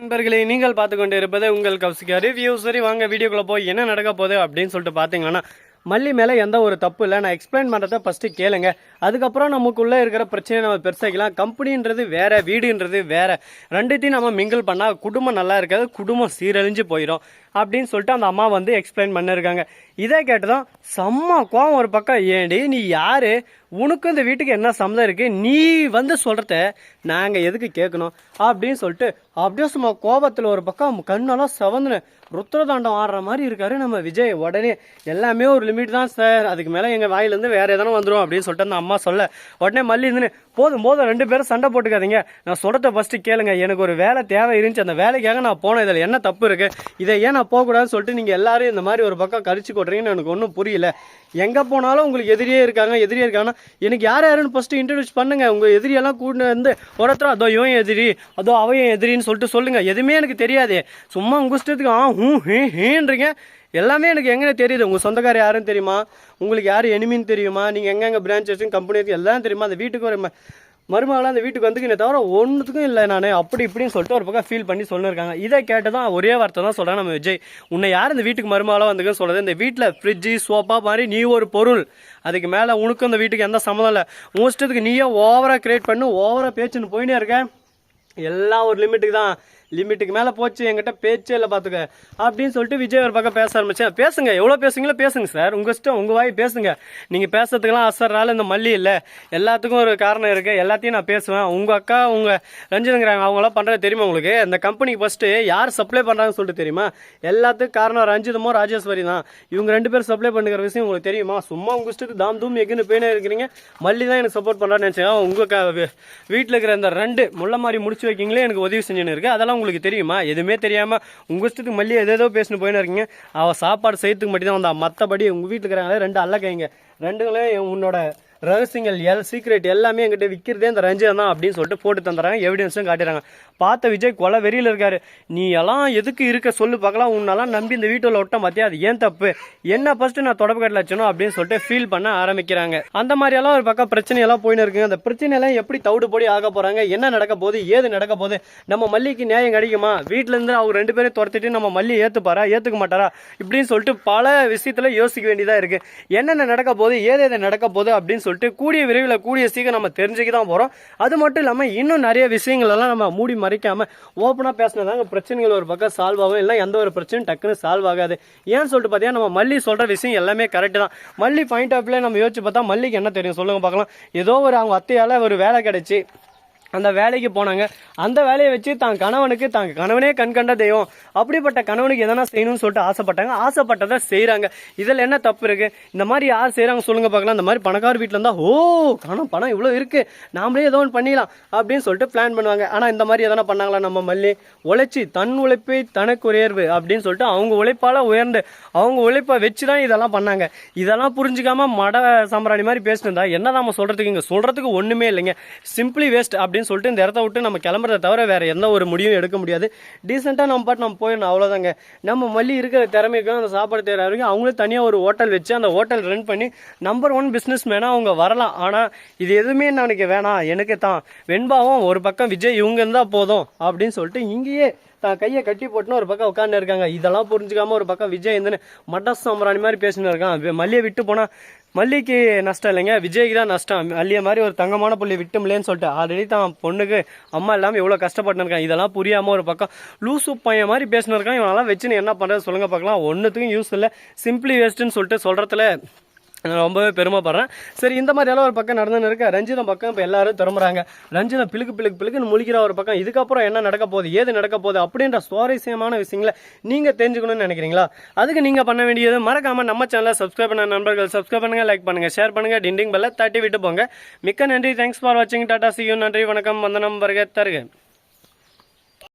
நண்பர்களே நீங்கள் பார்த்து கொண்டு இருப்பது உங்கள் கௌசிகா ரிவ்யூ சரி வாங்க வீடியோக்குள்ளே போய் என்ன நடக்க போகுது அப்படின்னு சொல்லிட்டு பார்த்தீங்கன்னா மல்லி மேலே எந்த ஒரு தப்பு இல்லை. நான் எக்ஸ்பிளைன் பண்ணுறத ஃபஸ்ட்டு கேளுங்க. அதுக்கப்புறம் நமக்குள்ளே இருக்கிற பிரச்சனையை நம்ம பெருசாக்கலாம் கம்பெனின்றது வேறு வீடுன்றது வேறு. ரெண்டுத்தையும் நம்ம மிங்கிள் பண்ணால் குடும்பம் நல்லா இருக்காது குடும்பம் சீரழிஞ்சு போயிடும் அப்படின்னு சொல்லிட்டு அந்த அம்மா வந்து எக்ஸ்பிளைன் பண்ணிருக்காங்க. இதை கேட்டதும் செம்ம கோவம் ஒரு பக்கம். ஏண்டி நீ யாரு? உனக்கும் இந்த வீட்டுக்கு என்ன சம்மதம் இருக்கு? நீ வந்து சொல்றத நாங்க எதுக்கு கேட்கணும்? அப்படின்னு சொல்லிட்டு அப்படியே சும்மா கோபத்தில் ஒரு பக்கம் கண்ணெல்லாம் செவந்துன்னு ருத்ரதாண்டம் ஆடுற மாதிரி இருக்காரு நம்ம விஜய். உடனே எல்லாமே ஒரு லிமிட் தான் சார். அதுக்கு மேலே எங்கள் வாயிலேருந்து வேற எதனா வந்துடும் அப்படின்னு சொல்லிட்டு அந்த அம்மா சொல்ல. உடனே மல்லி இருந்துன்னு போதும் போதும் ரெண்டு பேரும் சண்டை போட்டுக்காதீங்க. நான் சொல்றத ஃபஸ்ட்டு கேளுங்க. எனக்கு ஒரு வேலை தேவை இருந்துச்சு. அந்த வேலைக்காக நான் போனேன். இதில் என்ன தப்பு இருக்கு? இதை ஏன் நான் போகக்கூடாதுன்னு சொல்லிட்டு நீங்கள் எல்லாரும் இந்த மாதிரி ஒரு பக்கம் கரிச்சு போடுறீங்கன்னு எனக்கு ஒன்றும் புரியல. எங்கே போனாலும் உங்களுக்கு எதிரியே இருக்காங்க எதிரியே இருக்காங்கன்னா எனக்கு யார் யாருன்னு ஃபஸ்ட்டு இன்ட்ரடியூஸ் பண்ணுங்க. உங்கள் எதிரியெல்லாம் கூட்டின்னு வந்து ஒருத்தர் அதோ இவன் எதிரி அதோ அவையும் எதிரின்னு சொல்லிட்டு சொல்லுங்கள் எதுவுமே எனக்கு தெரியாது. சும்மா உங்க இஷ்டத்துக்கு ஆ ஹூ ஹே ஹேன்றீங்க. எல்லாமே எனக்கு எங்கே தெரியுது. உங்கள் சொந்தக்காரர் யாருன்னு தெரியுமா? உங்களுக்கு யார் எனிமின்னு தெரியுமா? நீங்கள் எங்கெங்கே பிரான்ச்சஸும் கம்பெனி இருக்கு எல்லாம் தெரியுமா? அந்த வீட்டுக்கு ஒரு மருமகளாக அந்த வீட்டுக்கு வந்துக்கினே தவிர ஒன்றுத்துக்கும் இல்லை நான். அப்படி இப்படின்னு சொல்லிட்டு ஒரு பக்கம் ஃபீல் பண்ணி சொல்லியிருக்காங்க இதை கேட்டதான் ஒரே வார்த்தை தான் சொல்கிறேன் நம்ம விஜய். உன்னை யார் இந்த வீட்டுக்கு மருமகளாக வந்துக்குன்னு சொல்கிறது இந்த வீட்டில் ஃப்ரிட்ஜு சோப்பா மாதிரி நீ ஒரு பொருள். அதுக்கு மேலே உனக்கும் இந்த வீட்டுக்கு எந்த சம்மதம் இல்லை. உன் நீயே ஓவராக கிரியேட் பண்ணு ஓவராக பேச்சுன்னு போயினே இருக்க. எல்லாம் ஒரு லிமிட்டுக்கு தான். லிமிட்டுக்கு மேலே போச்சு என்கிட்ட பேச்சே இல்லை பார்த்துக்க அப்படின்னு சொல்லிட்டு விஜய் ஒரு பக்கம் பேச ஆரம்பிச்சேன் பேசுங்க எவ்வளோ பேசுங்களோ பேசுங்க சார். உங்கள் இஷ்டம் உங்கள் வாய் பேசுங்க. நீங்கள் பேசுறதுக்கெல்லாம் அசர்னால இந்த மல்லி இல்லை. எல்லாத்துக்கும் ஒரு காரணம் இருக்குது எல்லாத்தையும் நான் பேசுவேன். உங்கள் அக்கா உங்கள் ரஞ்சிதங்கிறாங்க அவங்களாம் பண்ணுறது தெரியுமா உங்களுக்கு? இந்த கம்பெனிக்கு ஃபஸ்ட்டு யார் சப்ளை பண்ணுறாங்கன்னு சொல்லிட்டு தெரியுமா? எல்லாத்துக்கும் காரணம் ரஞ்சிதமோ ராஜேஸ்வரி தான். இவங்க ரெண்டு பேரும் சப்ளை பண்ணுற விஷயம் உங்களுக்கு தெரியுமா? சும்மா உங்கள் இஷ்டத்துக்கு தாம் தூம் எக்குன்னு போயினே இருக்கிறீங்க. மல்லி தான் எனக்கு சப்போர்ட் பண்ணுறான்னு நினச்சேன். உங்கள் க வீட்டில் இருக்கிற இந்த ரெண்டு முள்ள மாதிரி முடிச்சு வைக்கிங்களே எனக்கு உதவி செஞ்சுன்னு இருக்கு. அதெல்லாம் உங்களுக்கு தெரியுமா? எதுவுமே தெரியாமல் உங்கள் இஷ்டத்துக்கு மல்லி எதேதோ பேசினு போயின்னு இருக்கீங்க. அவள் சாப்பாடு செய்யறதுக்கு மட்டும் தான் வந்தா. மற்றபடி உங்கள் வீட்டில் இருக்கிறாங்களே ரெண்டு அல்ல கைங்க. ரெண்டுங்களே உன்னோட ரகசியங்கள் எல் சீக்ரெட் எல்லாமே எங்கிட்ட விற்கிறதே இந்த ரஞ்சிதம் தான் அப்படின்னு சொல்லிட்டு போட்டு தந்துறாங்க எவிடன்ஸும் காட்டுறாங்க பார்த்த விஜய் கொலை வெறியில் இருக்காரு. நீ எல்லாம் எதுக்கு இருக்க சொல்லு பார்க்கலாம். உன்னெல்லாம் நம்பி இந்த வீட்டில் விட்ட மாத்தியா அது ஏன் தப்பு? என்ன ஃபர்ஸ்ட் நான் தொடப்பு கட்டல வச்சணும் அப்படின்னு சொல்லிட்டு ஃபீல் பண்ண ஆரம்பிக்கிறாங்க. அந்த மாதிரியெல்லாம் ஒரு பக்கம் பிரச்சனையெல்லாம் போயின்னு இருக்குங்க அந்த பிரச்சனையெல்லாம் எப்படி தவிடு போடி ஆக போகிறாங்க என்ன நடக்க போகுது? ஏது நடக்க போகுது? நம்ம மல்லிக்கு நியாயம் கிடைக்குமா? வீட்டிலேருந்து அவங்க ரெண்டு பேரும் துரத்திட்டு நம்ம மல்லி ஏற்றுப்பாரா ஏற்றுக்க மாட்டாரா? இப்படின்னு சொல்லிட்டு பல விஷயத்தில் யோசிக்க வேண்டியதாக இருக்குது என்னென்ன நடக்க போகுது? ஏது எது நடக்க போகுது? அப்படின்னு சொல்லிட்டு கூடிய விரைவில் கூடிய சீக்கிரம் நம்ம தெரிஞ்சுக்க தான் போகிறோம் அது மட்டும் இல்லாமல் இன்னும் நிறைய விஷயங்களெல்லாம் நம்ம மூடி மறைக்காமல் ஓப்பனாக பேசினதாங்க பிரச்சனைகள் ஒரு பக்கம் சால்வ் ஆகும். இல்லை எந்த ஒரு பிரச்சனையும் டக்குன்னு சால்வ் ஆகாது. ஏன்னு சொல்லிட்டு பார்த்தீங்கன்னா நம்ம மல்லி சொல்கிற விஷயம் எல்லாமே கரெக்டு தான். மல்லி பாயிண்ட் ஆஃப் நம்ம யோசிச்சு பார்த்தா மல்லிக்கு என்ன தெரியும் சொல்லுங்கள் பார்க்கலாம். ஏதோ ஒரு அவங்க அத்தையால ஒரு வேலை கிடைச்சி அந்த வேலைக்கு போனாங்க. அந்த வேலையை வச்சு தான் கணவனுக்கு தான் கணவனே கண் கண்ட தெய்வம். அப்படிப்பட்ட கணவனுக்கு எதனா செய்யணும்னு சொல்லிட்டு ஆசைப்பட்டாங்க. ஆசைப்பட்டதை செய்கிறாங்க இதில் என்ன தப்பு இருக்குது இந்த மாதிரி யார் செய்கிறாங்க சொல்லுங்கள் பார்க்கலாம். இந்த மாதிரி பணக்கார வீட்டில் இருந்தால் ஓ கணம் பணம் இவ்வளோ இருக்குது நாமளே ஏதோ ஒன்று பண்ணிடலாம். அப்படின்னு சொல்லிட்டு பிளான் பண்ணுவாங்க. ஆனால் இந்த மாதிரி எதனா பண்ணாங்களா நம்ம மல்லி? உழைச்சி தன் உழைப்பை தனக்கு உயர்வு அப்படின்னு சொல்லிட்டு அவங்க உழைப்பால் உயர்ந்து அவங்க உழைப்பை வச்சு தான் இதெல்லாம் பண்ணாங்க. இதெல்லாம் புரிஞ்சுக்காமல் மட சாம்பிராணி மாதிரி பேசிட்டு என்ன நம்ம சொல்கிறதுக்கு இங்கே? சொல்கிறதுக்கு ஒன்றுமே இல்லைங்க. சிம்பிளி வேஸ்ட் அப்படி அப்படின்னு சொல்லிட்டு இந்த இடத்த விட்டு நம்ம கிளம்புறத தவிர வேற எந்த ஒரு முடிவும் எடுக்க முடியாது. டீசெண்டாக நம்ம பாட்டு நம்ம போயிடணும் அவ்வளோதாங்க நம்ம மல்லி இருக்கிற திறமைக்கும் அந்த சாப்பாடு தேவை வரைக்கும் அவங்களே தனியாக ஒரு ஹோட்டல் வச்சு அந்த ஹோட்டல் ரன் பண்ணி நம்பர் ஒன் பிஸ்னஸ் மேனாக அவங்க வரலாம். ஆனால் இது எதுவுமே எனக்கு வேணாம் எனக்கு தான். வெண்பாவும் ஒரு பக்கம் விஜய் இவங்க இருந்தால் போதும் அப்படின்னு சொல்லிட்டு இங்கேயே தான் கையை கட்டி போட்டுன்னு ஒரு பக்கம் உட்காந்து இருக்காங்க இதெல்லாம் புரிஞ்சுக்காம ஒரு பக்கம் விஜய் வந்து மட்டா சாம்பிராணி மாதிரி பேசினு இருக்கான். மல்லியை விட்டு போனால் மல்லிக்கு நஷ்டம் இல்லைங்க. விஜய்க்கு தான் நஷ்டம். மல்லியை மாதிரி ஒரு தங்கமான புள்ளி விட்டும்லேன்னு சொல்லிட்டு. ஆல்ரெடி தான் பொண்ணுக்கு அம்மா இல்லாமல் எவ்வளோ கஷ்டப்பட்டுருக்கான் இதெல்லாம் புரியாமல் ஒரு பக்கம் லூசு பையன் மாதிரி பேசினிருக்கான் இவனெல்லாம் வச்சுன்னு என்ன பண்ணுறது சொல்லுங்க பார்க்கலாம். ஒன்றுத்துக்கும் யூஸ் இல்லை. சிம்பிளி வேஸ்ட்டுன்னு சொல்லிட்டு சொல்கிறதுல ரொம்பவே பெருமைப்படுறேன். சரி இந்த மாதிரி எல்லாம் ஒரு பக்கம் நடந்துன்னு இருக்க. ரஞ்சிதம் பக்கம் இப்போ எல்லாரும் திரும்புறாங்க. ரஞ்சிதம் பிளுக்கு பிளுக்கு பிளுக்குன்னு முழிக்கிற ஒரு பக்கம். இதுக்கப்புறம் என்ன நடக்க போகுது ஏது நடக்க போகுது அப்படின்ற சுவாரஸ்யமான விஷயங்களை நீங்க தெரிஞ்சுக்கணும்னு நினைக்கிறீங்களா? அதுக்கு நீங்க பண்ண வேண்டியது மறக்காம நம்ம சேனலை சப்ஸ்கிரைப் பண்ண நண்பர்கள் சப்ஸ்கிரைப் பண்ணுங்க லைக் பண்ணுங்க ஷேர் பண்ணுங்க டிண்டிங் பெல்ல தட்டி விட்டு போங்க. மிக்க நன்றி. தேங்க்ஸ் ஃபார் வாட்சிங் டாடா சியூ நன்றி வணக்கம். வந்தனம் வருக தருக.